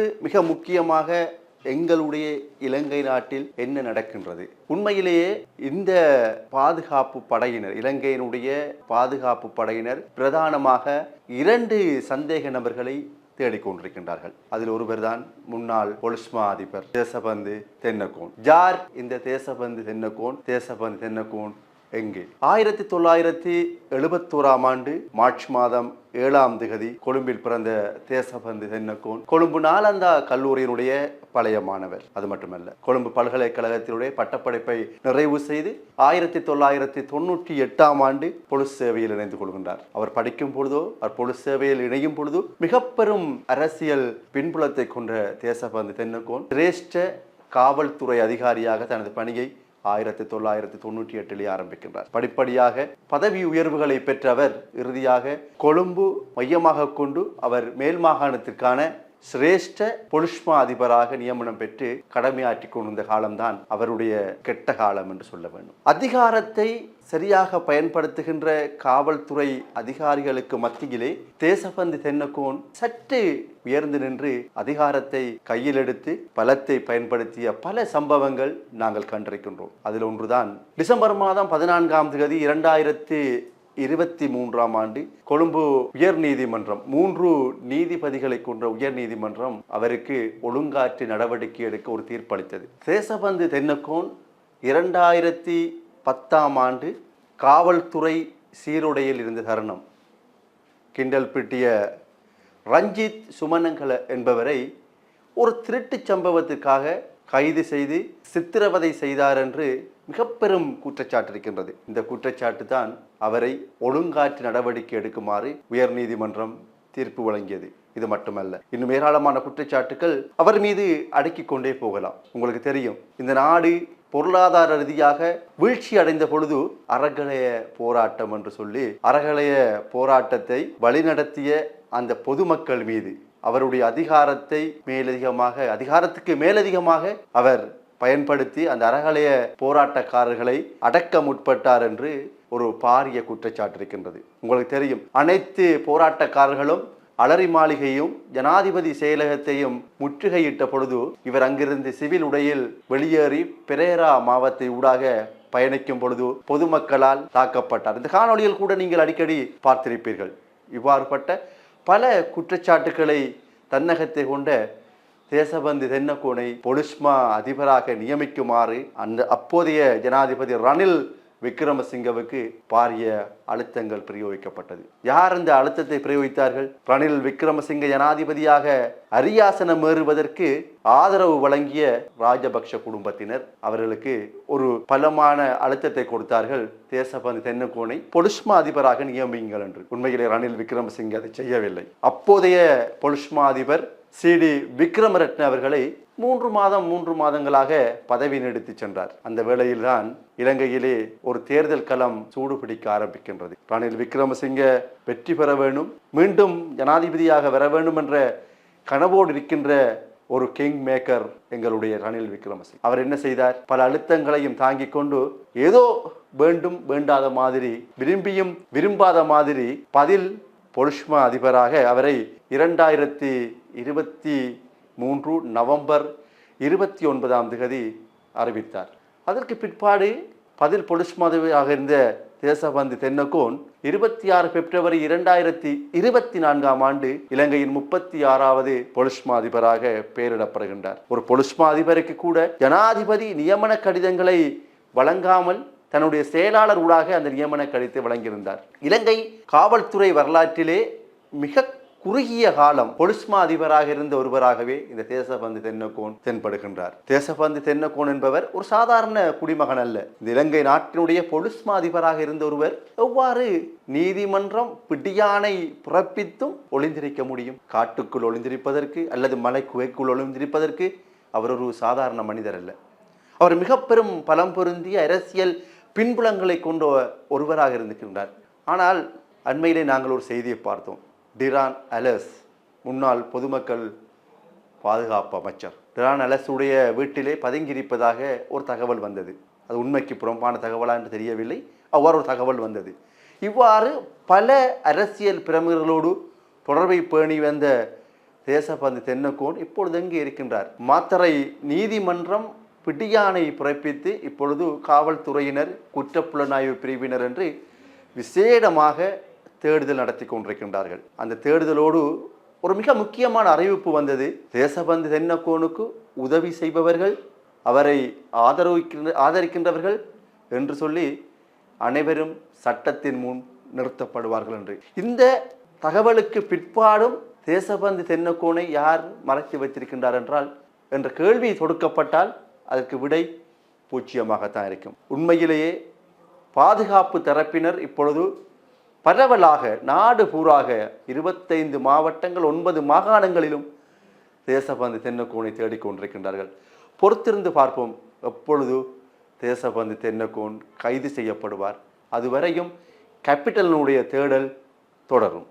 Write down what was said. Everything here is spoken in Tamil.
இன்று மிக முக்கியமாக எங்களுடைய இலங்கை நாட்டில் என்ன நடக்கின்றது? உண்மையிலேயே இந்த பாதுகாப்பு படையினர் இலங்கையினுடைய பாதுகாப்பு படையினர் பிரதானமாக இரண்டு சந்தேக நபர்களை தேடிக்கொண்டிருக்கின்றார்கள். அதில் ஒருவர் தான் முன்னாள் பொலிஸ்மா அதிபர் தேசபந்து தென்னகோன். ஜார் இந்த தேசபந்து தென்னக்கோன் தேசபந்து தென்னக்கோன் எங்கே? ஆயிரத்தி தொள்ளாயிரத்தி எழுபத்தோராம் ஆண்டு மார்ச் மாதம் ஏழாம் திகதி கொழும்பில் பிறந்த தேசபந்து தென்னக்கோன். கொழும்பு நாலந்தா கல்லூரியினுடைய பழைய மாணவர். அது மட்டுமல்ல கொழும்பு பல்கலைக்கழகத்தினுடைய பட்டப்படிப்பை நிறைவு செய்து ஆயிரத்தி தொள்ளாயிரத்தி தொண்ணூற்றி எட்டாம் ஆண்டு பொலிஸ் சேவையில் இணைந்து கொள்கின்றார். அவர் படிக்கும் பொழுதோ அவர் பொலிஸ் சேவையில் இணையும் பொழுதோ மிக பெரும் அரசியல் பின்புலத்தை கொண்ட தேசபந்து தென்னக்கோன். சிரேஷ்ட காவல்துறை அதிகாரியாக தனது பணியை ஆயிரத்தி தொள்ளாயிரத்தி தொண்ணூற்றி எட்டிலே ஆரம்பிக்கின்றார். படிப்படியாக பதவி உயர்வுகளை பெற்றவர் இறுதியாக கொழும்பு மையமாக கொண்டு அவர் மேல் மாகாணத்திற்கான சிரேஷ்ட பொலுஷ்மா அதிபராக நியமனம் பெற்று கடமையாற்றி கொண்டிருந்த காலம்தான் அவருடைய கெட்ட காலம் என்று சொல்ல வேண்டும். அதிகாரத்தை சரியாக பயன்படுத்துகின்ற காவல்துறை அதிகாரிகளுக்கு மத்தியிலே தேசபந்து தென்னக்கோன் சற்று உயர்ந்து நின்று அதிகாரத்தை கையில் எடுத்து பலத்தை பயன்படுத்திய பல சம்பவங்கள் நாங்கள் கண்டிருக்கின்றோம். அதில் ஒன்றுதான் டிசம்பர் மாதம் பதினான்காம் தேதி இரண்டாயிரத்தி இருபத்தி மூன்றாம் ஆண்டு கொழும்பு உயர் நீதிமன்றம் மூன்று நீதிபதிகளை கொண்ட உயர் நீதிமன்றம் அவருக்கு ஒழுங்காற்று நடவடிக்கை எடுக்க ஒரு தீர்ப்பளித்தது. தேசபந்து தென்னக்கோன் இரண்டாயிரத்தி பத்தாம் ஆண்டு காவல்துறை சீருடையில் இருந்த தருணம். கிண்டல் பிட்டிய ரஞ்சித் சுமனங்கல என்பவரை ஒரு திருட்டுச் சம்பவத்துக்காக கைது செய்து சித்திரவதை செய்தார் என்று மிக பெரும் குற்றச்சாட்டு இருக்கின்றது. இந்த குற்றச்சாட்டு தான் அவரை ஒழுங்காற்று நடவடிக்கை எடுக்குமாறு உயர்நீதிமன்றம் தீர்ப்பு வழங்கியது. இது மட்டுமல்ல இன்னும் ஏராளமான குற்றச்சாட்டுகள் அவர் மீது அடுக்கிக் கொண்டே போகலாம். உங்களுக்கு தெரியும் இந்த நாடு பொருளாதார ரீதியாக வீழ்ச்சி அடைந்த பொழுது அறகலைய போராட்டம் என்று சொல்லி அறகலைய போராட்டத்தை வழிநடத்திய அந்த பொதுமக்கள் மீது அவருடைய அதிகாரத்தை மேலதிகமாக அதிகாரத்துக்கு மேலதிகமாக அவர் பயன்படுத்தி அந்த அறகலைய போராட்டக்காரர்களை அடக்க முற்பட்டார் என்று ஒரு பாரிய குற்றச்சாட்டு இருக்கின்றது. உங்களுக்கு தெரியும் அனைத்து போராட்டக்காரர்களும் அலரி மாளிகையும் ஜனாதிபதி செயலகத்தையும் முற்றுகையிட்ட பொழுது இவர் அங்கிருந்து சிவில் உடையில் வெளியேறி பெரேரா மாவத்தை ஊடாக பயணிக்கும் பொழுது பொதுமக்களால் தாக்கப்பட்டார். இந்த காணொளியில் கூட நீங்கள் அடிக்கடி பார்த்திருப்பீர்கள். இவ்வாறுபட்ட பல குற்றச்சாட்டுக்களை தன்னகத்தை கொண்ட தேசபந்து தென்னக்கோனை பொலிஸ்மா அதிபராக நியமிக்குமாறு அந்த அப்போதைய ஜனாதிபதி ரணில் விக்ரமசிங்கவுக்கு பாரிய அழுத்தங்கள் பிரயோகிக்கப்பட்டது. யார் அந்த அழுத்தத்தை பிரயோகித்தார்கள்? ரணில் விக்ரமசிங்க ஜனாதிபதியாக அரியாசனம் ஏறுவதற்கு ஆதரவு வழங்கிய ராஜபக்ஷ குடும்பத்தினர் அவர்களுக்கு ஒரு பலமான அழுத்தத்தை கொடுத்தார்கள். தேசபந்து தென்னக்கோனை பொலுஷ்மா அதிபராக நியமியுங்கள் என்று. உண்மையிலே ரணில் விக்ரமசிங்க அதை செய்யவில்லை. அப்போதைய பொலுஷ்மா அதிபர் சிடி விக்ரமரட்ன அவர்களை மூன்று மாதம் மூன்று மாதங்களாக பதவி நீடித்து சென்றார். அந்த வேளையில்தான் இலங்கையிலே ஒரு தேர்தல் களம் சூடு பிடிக்க ஆரம்பிக்கின்றது. ரணில் விக்ரமசிங்க வெற்றி பெற வேண்டும் மீண்டும் ஜனாதிபதியாக வர வேண்டும் என்ற கனவோடு இருக்கின்ற ஒரு கிங் மேக்கர் எங்களுடைய ரணில் விக்ரமசிங் அவர் என்ன செய்தார்? பல அழுத்தங்களையும் தாங்கிக் கொண்டு ஏதோ வேண்டும் வேண்டாத மாதிரி விரும்பியும் விரும்பாத மாதிரி பதில் பொலிஷ்மா அதிபராக அவரை இரண்டாயிரத்தி இருபத்தி மூன்று நவம்பர் இருபத்தி ஒன்பதாம் தேதி அறிவித்தார். அதற்கு பிற்பாடு பதில் பொலிஸ்மா அதிபராக இருந்த தேசபந்து தென்னகோன் இருபத்தி ஆறு பிப்ரவரி இரண்டாயிரத்தி இருபத்தி நான்காம் ஆண்டு இலங்கையின் முப்பத்தி ஆறாவது பொலிஸ்மா அதிபராக பெயரிடப்படுகின்றார். ஒரு பொலிஸ்மா அதிபருக்கு கூட ஜனாதிபதி நியமன கடிதங்களை வழங்காமல் தன்னுடைய செயலாளர் ஊடாக அந்த நியமன கடிதத்தை வழங்கியிருந்தார். இலங்கை காவல்துறை வரலாற்றிலே மிக குறுகிய காலம் பொலிஸ்மா அதிபராக இருந்த ஒருவராகவே இந்த தேசபந்து தென்னக்கோன் தென்படுகின்றார். தேசபந்து தென்னக்கோன் என்பவர் ஒரு சாதாரண குடிமகன் அல்ல. இந்த இலங்கை நாட்டினுடைய பொலிஸ்மா அதிபராக இருந்த ஒருவர் எவ்வாறு நீதிமன்றம் பிடியானை பிறப்பித்தும் ஒளிந்திருக்க முடியும்? காட்டுக்குள் ஒளிந்திருப்பதற்கு அல்லது மலை குகைக்குள் ஒளிந்திருப்பதற்கு அவர் ஒரு சாதாரண மனிதர் அல்ல. அவர் மிக பெரும் பலம் பொருந்திய அரசியல் பின்புலங்களை கொண்ட ஒருவராக இருந்திருக்கின்றார். ஆனால் அண்மையிலே நாங்கள் ஒரு செய்தியை பார்த்தோம். டிரான் அலஸ் முன்னாள் பொதுமக்கள் பாதுகாப்பு அமைச்சர். டிரான் அலஸுடைய வீட்டிலே பதுங்கியிருப்பதாக ஒரு தகவல் வந்தது. அது உண்மைக்கு புறம்பான தகவலா என்று தெரியவில்லை. அவ்வாறு ஒரு தகவல் வந்தது. இவ்வாறு பல அரசியல் பிரமுகர்களோடு தொடர்பை பேணி வந்த தேசபந்து தென்னக்கோன் இப்பொழுது எங்கே இருக்கின்றார்? மாத்தறை நீதிமன்றம் பிடியானை பிறப்பித்து இப்பொழுது காவல்துறையினர் குற்றப்புலனாய்வு பிரிவினர் என்று விசேடமாக தேடுதல் நடத்தி கொண்டிருக்கின்றார்கள். அந்த தேடுதலோடு ஒரு மிக முக்கியமான அறிவிப்பு வந்தது. தேசபந்து தென்னக்கோனுக்கு உதவி செய்பவர்கள் அவரை ஆதரவிக்கின்ற ஆதரிக்கின்றவர்கள் என்று சொல்லி அனைவரும் சட்டத்தின் முன் நிறுத்தப்படுவார்கள் என்று. இந்த தகவலுக்கு பிற்பாடும் தேசபந்து தென்னக்கோனை யார் மறைத்து வைத்திருக்கின்றார் என்றால் என்ற கேள்வி தொடுக்கப்பட்டால் அதற்கு விடை பூச்சியமாகத்தான் இருக்கும். உண்மையிலேயே பாதுகாப்பு தரப்பினர் இப்பொழுது பரவலாக நாடு பூராக இருபத்தைந்து மாவட்டங்கள் ஒன்பது மாகாணங்களிலும் தேசபந்து தென்னக்கோனை தேடிக்கொண்டிருக்கின்றார்கள். பொறுத்திருந்து பார்ப்போம் எப்பொழுது தேசபந்து தென்னக்கோன் கைது செய்யப்படுவார். அதுவரையும் கேபிட்டலினுடைய தேடல் தொடரும்.